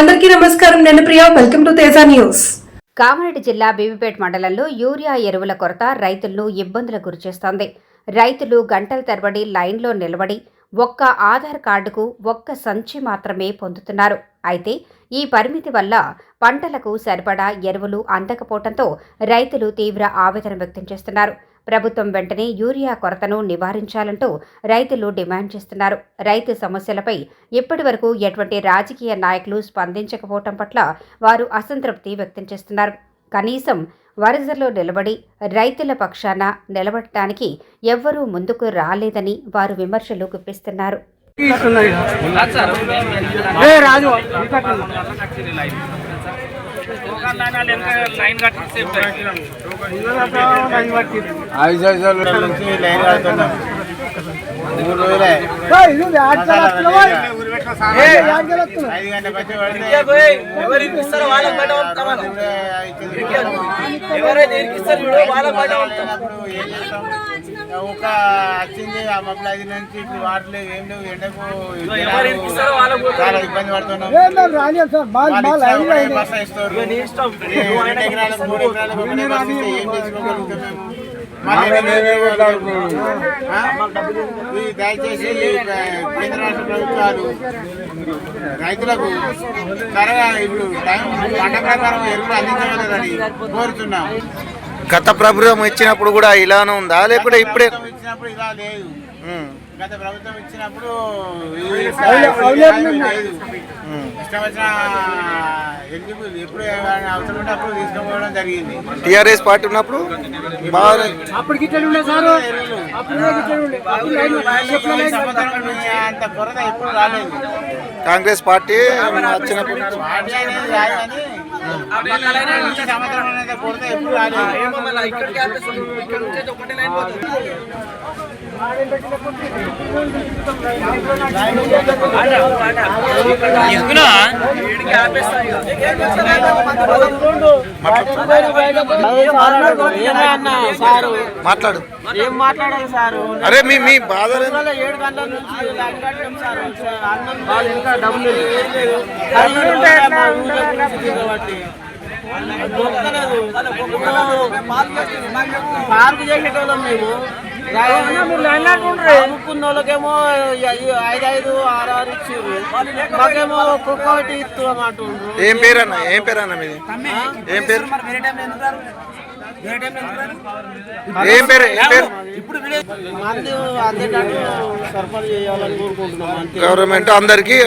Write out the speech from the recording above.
అందరికీ నమస్కారం. నేను Priya. Welcome to Teja news. Kamareddy జిల్లా బీబీపేట్ మండలంలో యూరియా ఎరువుల కొరత రైతులను ఇబ్బందులకు గురిచేస్తోంది. రైతులు గంటల తరబడి లైన్లో నిలబడి ఒక్క ఆధార్ కార్డుకు ఒక్క సంచి మాత్రమే పొందుతున్నారు. అయితే ఈ పరిమితి వల్ల పంటలకు సరిపడా ఎరువులు అందకపోవడంతో రైతులు తీవ్ర ఆవేదన వ్యక్తం చేస్తున్నారు. ప్రభుత్వం వెంటనే యూరియా కొరతను నివారించాలంటూ రైతులు డిమాండ్ చేస్తున్నారు. రైతు సమస్యలపై ఇప్పటి వరకు ఎటువంటి రాజకీయ నాయకులు స్పందించకపోవటం పట్ల వారు అసంతృప్తి వ్యక్తం చేస్తున్నారు. కనీసం వరసలో నిలబడి రైతుల పక్షాన నిలబడటానికి ఎవ్వరూ ముందుకు రాలేదని వారు విమర్శలు గుప్పిస్తున్నారు. ఎవరైతే ఇరికి ఇస్తారో చూడు వాళ్ళకి బయట చేస్తాం? ఒక వచ్చింది ఆ మబ్బులు ఐదు నుంచి ఇప్పుడు లేవు ఏం లేవు ఎండకు. చాలా ఇబ్బంది పడుతున్నాం ఇస్తారు? రెండు ఎకరాలకు, మూడు ఎకరాలకు ఇస్తే ఏం చేసుకోగలుగుతాం? ఈ దయచేసి కేంద్ర రాష్ట్ర ప్రభుత్వాలు రైతులకు త్వరగా ఇప్పుడు టైం పంట ప్రకారం ఎరువులు అందించగలరని కోరుతున్నాం గత ప్రభుత్వం ఇచ్చినప్పుడు కూడా ఇలానే ఉందా? లేకుంటే ఇప్పుడే ఇచ్చినప్పుడు ఇలా లేదు. గత ప్రభుత్వం ఇచ్చినప్పుడు ఇష్టం వచ్చిన ఎప్పుడు ఏమైనా అవసరం ఉంటే అప్పుడు తీసుకుపోవడం జరిగింది. టిఆర్ఎస్ పార్టీ ఉన్నప్పుడు? అంత కొరత ఎప్పుడు రాలేదు. కాంగ్రెస్ పార్టీ వచ్చినప్పుడు? పార్టీ అనేది మాట్లాడు. ఏం మాట్లాడాలి సారు? అరే మీ మీ బాధ ఏడు గంటల నుంచి అన్నం డబ్బులు కాబట్టి పార్క్ చేసేటోళ్ళం మేము. అమ్ముకున్న వాళ్ళకేమో ఐదు ఐదు ఆరు ఆరు ఇచ్చారు మాకేమో ఒక్కొక్కటి ఇస్తున్నాం ఏం పేరు అన్న ఏం పేరు? అన్న మీది ఏం పేరు? ఏం పేరు? ఏం పేరు మంది అందేటట్టు సరఫరా చేయాలని కోరుకుంటున్నాం గవర్నమెంట్ అందరికి